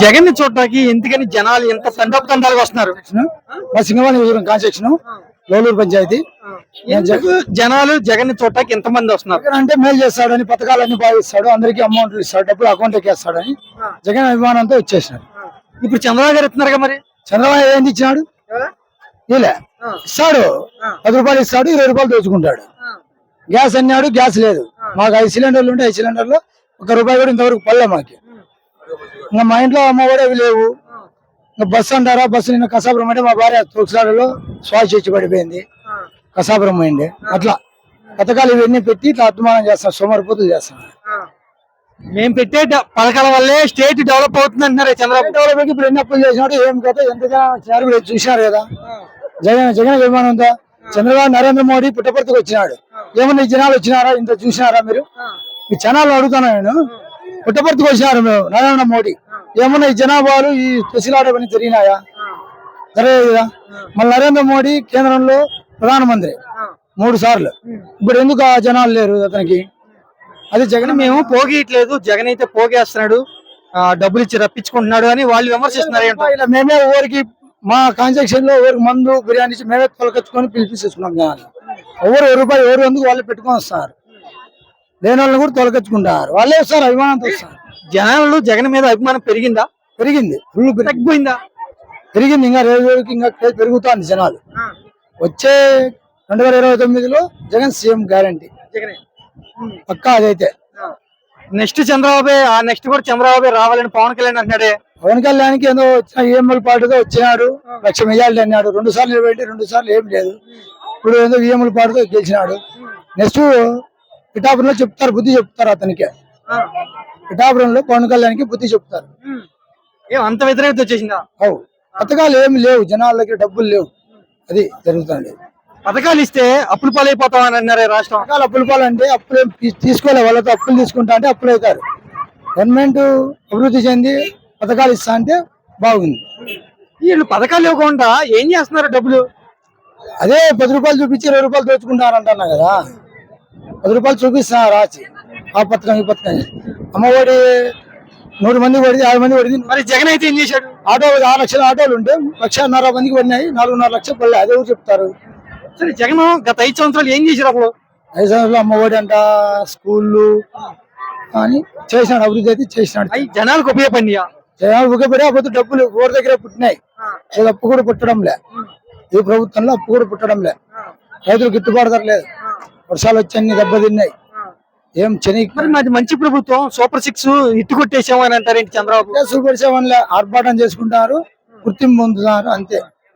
జగన్ని చూడటానికి ఎందుకని జనాలు ఎంత తండోపతండాలుగా వస్తున్నారు. మా సింగవాణి ఊరు కాన్సెక్షన్ లోలూరు పంచాయతీ. ఎందుకు జనాలు జగన్ని చూడటానికి ఎంత మంది వస్తున్నారు? జగన్ అంటే మేలు చేస్తాడని పథకాలన్నీ బాగా ఇస్తాడు అందరికీ అమౌంట్లు ఇస్తాడు డబ్బులు అకౌంట్ ఎక్కేస్తాడని జగన్ అభిమానంతో వచ్చేసినాడు ఇప్పుడు చంద్రబాబు గారు ఇస్తున్నారుగా మరి? చంద్రబాబు ఏంది ఇచ్చినాడు? ఇలా. ఇస్తాడు. పది రూపాయలు ఇస్తాడు ఇరవై రూపాయలు దోచుకుంటాడు. గ్యాస్ అన్నాడు గ్యాస్ లేదు. మాకు ఐదు సిలిండర్లు ఉంటే ఐదు సిలిండర్లు ఒక రూపాయి కూడా ఇంతవరకు పడలే మాకు. ఇంకా మా ఇంట్లో అమ్మ కూడా అవి లేవు. ఇంకా బస్సు అంటారా? బస్సు నిన్న కసాపురం అంటే మా భార్య తొక్సాలలో శ్వాస చేసి పడిపోయింది. కసాపురం అయింది అట్లా. పథకాలు ఇవన్నీ పెట్టి ఇట్లా అభిమానం చేస్తాం సోమరిపోతులు చేస్తాం మేము పెట్టే పథకాల వల్లే స్టేట్ డెవలప్ అవుతుంది అంటున్నారు చంద్రబాబు. డెవలప్మెంట్ ఇప్పుడు ఎన్ని అప్పులు చేసినాడు ఏం కదా ఎంత జనం వచ్చినారు మీరు చూసినారు కదా. జగన్ జగన్ అభిమానం ఉందా? చంద్రబాబు నరేంద్ర మోడీ పుట్టపర్తికి వచ్చినాడు. ఏమన్నా ఈ జనాలు వచ్చినారా? ఇంత చూసినారా మీరు? ఈ జనాలు అడుగుతాను నేను. పుట్టపర్తికి వచ్చినారు మేము నరేంద్ర మోడీ. ఏమన్నా ఈ జనాభాలు ఈ పని జరిగినాయా? జరగదు కదా మళ్ళీ నరేంద్ర మోడీ కేంద్రంలో ప్రధానమంత్రి మూడు సార్లు. ఇప్పుడు ఎందుకు ఆ జనాలు లేరు అతనికి? అది జగన్ మేము పోగేయట్లేదు. జగన్ అయితే పోగేస్తున్నాడు. డబ్బులు ఇచ్చి రప్పించుకుంటున్నాడు అని వాళ్ళు విమర్శిస్తున్నారు మేమే ఊరికి మా కాన్సెక్షన్లో ఊరికి మందు బిర్యానీ ఇచ్చి మేమే తొలకొచ్చుకొని పిలిపించేసుకున్నాం జనాలు ఎవరు ఒక రూపాయి ఎవరు ఎందుకు వాళ్ళు పెట్టుకొని వస్తారు? లేని వాళ్ళని కూడా తొలకొచ్చుకుంటారు వాళ్ళే వస్తారు అభిమానంతో వస్తారు. జనాలు జగన్ మీద అభిమానం పెరిగిందా? పెరిగింది. ఫుల్ తగ్గిపోయిందా? పెరిగింది. ఇంకా రోజు రోజుకి ఇంకా పెరుగుతుంది జనాలు. వచ్చే రెండు వేల ఇరవై తొమ్మిదిలో జగన్ సీఎం గ్యారంటీ. పక్కా అదైతే. నెక్స్ట్ చంద్రబాబు ఆ నెక్స్ట్ కూడా చంద్రబాబు రావాలని పవన్ కళ్యాణ్ అంటున్నాడే. పవన్ కళ్యాణ్కి ఏదో వచ్చిన ఈఎంఎల్ పాటుగా వచ్చినాడు. లక్ష మెజార్టీ అన్నాడు. రెండు సార్లు నిలబెట్టి రెండు సార్లు ఏం లేదు. ఇప్పుడు ఏదో ఈఎంఎల్ పాటుతో గెలిచినాడు. నెక్స్ట్ పిఠాపురంలో చెప్తారు బుద్ధి చెప్తారు అతనికి. పిఠాపురంలో పవన్ కళ్యాణ్కి బుద్ధి చెప్తారు. ఏం అంత వ్యతిరేకత వచ్చేసిందా? అవు. పథకాలు ఏమి లేవు జనాల దగ్గర డబ్బులు లేవు. అది జరుగుతుంది. పథకాలు ఇస్తే అప్పులు పాలైపోతాం అని అన్నారే రాష్ట్రం. పథకాలు అప్పులు పాలంటే అప్పులు తీసుకోలే వాళ్ళతో అప్పులు తీసుకుంటా అంటే అప్పులు అవుతారు. గవర్నమెంట్ అభివృద్ధి చెంది పథకాలు ఇస్తా అంటే బాగుంది. వీళ్ళు పథకాలు ఇవ్వకుండా ఏం చేస్తున్నారు డబ్బులు? అదే పది రూపాయలు చూపించి ఇరవై రూపాయలు దోచుకుంటారంటున్నా కదా. పది రూపాయలు చూపిస్తున్నా రాచి ఆ పథకం ఈ పథకం. అమ్మఒడి నూరు మంది పడింది యాభై మంది పడింది. మరి జగన్ అయితే ఏం చేశాడు? ఆటో ఆరు లక్షల ఆటోలు ఉంటే లక్షన్నర మందికి పడినాయి నాలుగున్నర లక్షలు పడలే. అదే చెప్తారు. సరే జగన్ గత ఐదు సంవత్సరాలు ఏం చేశారు అప్పుడు? ఐదు సంవత్సరాలు అమ్మఒడి అంట స్కూళ్ళు అని చేసినాడు అభివృద్ధి అయితే చేసినాడు. అవి జనాలకు ఉపయోగపడినాయా? జనాలు ఊరికే పోతే డబ్బులు ఊరి దగ్గర పుట్టినాయి. అప్పు కూడా పుట్టడం లే ఈ ప్రభుత్వంలో అప్పు కూడా పుట్టడం లే రైతులు గిట్టుబాటు ధర లేదు. వర్షాలు వచ్చి అన్ని దెబ్బతిన్నాయి ఏం చెని మాది మంచి ప్రభుత్వం సూపర్ సిక్స్ ఇట్టు కొట్టేసాము అని అంటారేంటి చంద్రబాబు? సూపర్ సెవెన్లో ఆర్భాటం చేసుకుంటారు గుర్తింపు పొందుతున్నారు అంతే.